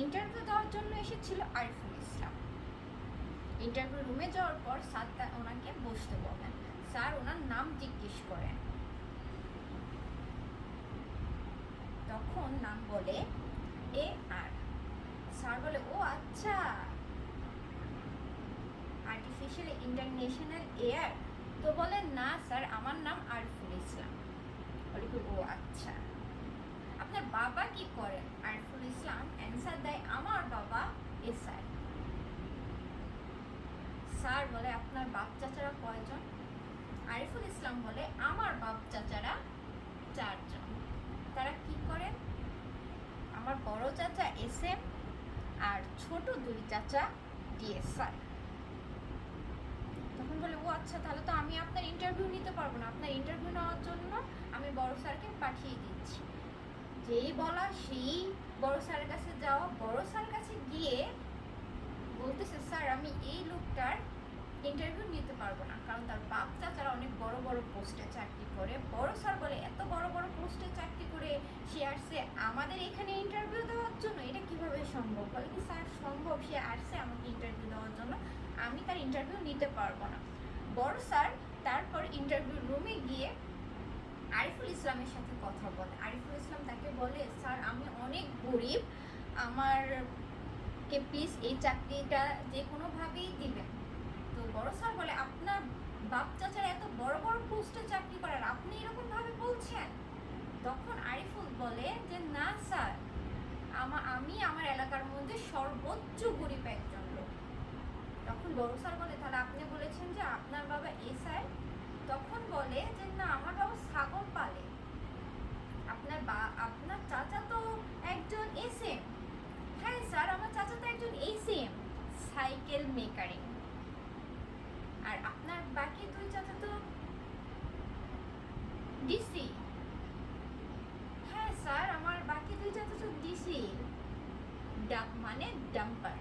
Interview দেওয়ার জন্য এসেছিল আরিফুল ইসলাম। ইন্টারভিউ রুমে যাওয়ার পর স্যার তা ওনাকে বসতে বলেন। স্যার ওনার নাম জিজ্ঞেস করেন। তখন নাম বলে এ আর। স্যার বলে, ও আচ্ছা। আর্টিফিশিয়াল ইন্টারন্যাশনাল এয়ার তো বলে, না, স্যার, আমার নাম আরিফুল ইসলাম। বলে, ও আচ্ছা। আপনার বাবা কি করেন আরিফুল ইসলাম? SI sir. বলে, আপনার বাপ চাচারা কয়জন? আরিফুল ইসলাম বলে, আমার বাপ চাচারা চারজন। তারা কি করেন আমার বড় চাচা এস এম আর ছোট দুই চাচা ডিএসআই তখন বলে, ও আচ্ছা তাহলে তো আমি আপনার ইন্টারভিউ নিতে পারব না। আপনার ইন্টারভিউ নেওয়ার জন্য আমি বড় স্যারকে পাঠিয়ে দিচ্ছি। যেই বলা, সেই বড় স্যারের কাছে যাওয়া, বড় স্যারের কাছে আমি এই লোকটার ইন্টারভিউ নিতে পারব না। কারণ তার বাপ চাচারা অনেক বড় বড় পোস্টে চাকরি করে। বড় স্যার বলে, এত বড় বড় পোস্টে চাকরি করে সে আসছে আমাদের এখানে ইন্টারভিউ দেওয়ার জন্য, এটা কীভাবে সম্ভব? বলে কি, স্যার, সম্ভব, সে আসছে আমাকে ইন্টারভিউ দেওয়ার জন্য। আমি তার ইন্টারভিউ নিতে পারব না। বড় স্যার তারপর ইন্টারভিউ রুমে গিয়ে আরিফুল ইসলামের সাথে কথা বলে। আরিফুল ইসলাম তাকে বলে, স্যার, আমি অনেক গরিব। আমার কে প্লিজ এই চাকরিটা যে কোনোভাবেই দিবেন তো বড় স্যার বলে, আপনার বাপ চাচার এত বড় বড় পোস্টে চাকরি করার আপনি এরকম ভাবে বলছেন? তখন আরিফুল বলে যে, না স্যার আমা, আমি আমার এলাকার মধ্যে সর্বোচ্চ গরিব একজন লোক। তখন বড় স্যার বলে, তাহলে আপনি বলেছেন যে আপনার বাবা এসআই তখন বলে যে, না, আমার বাবা ছাগল পালে আপনার বা আপনার চাচা তো একজন এসএম হ্যাঁ স্যার আমার চাচা তো একজন এসএম সাইকেল মেকারিং আর আপনার বাকি দুই চাচা তো ডিসি হ্যাঁ স্যার, আমার বাকি দুই চাচা তো ডিসি মানে ডাম্পার।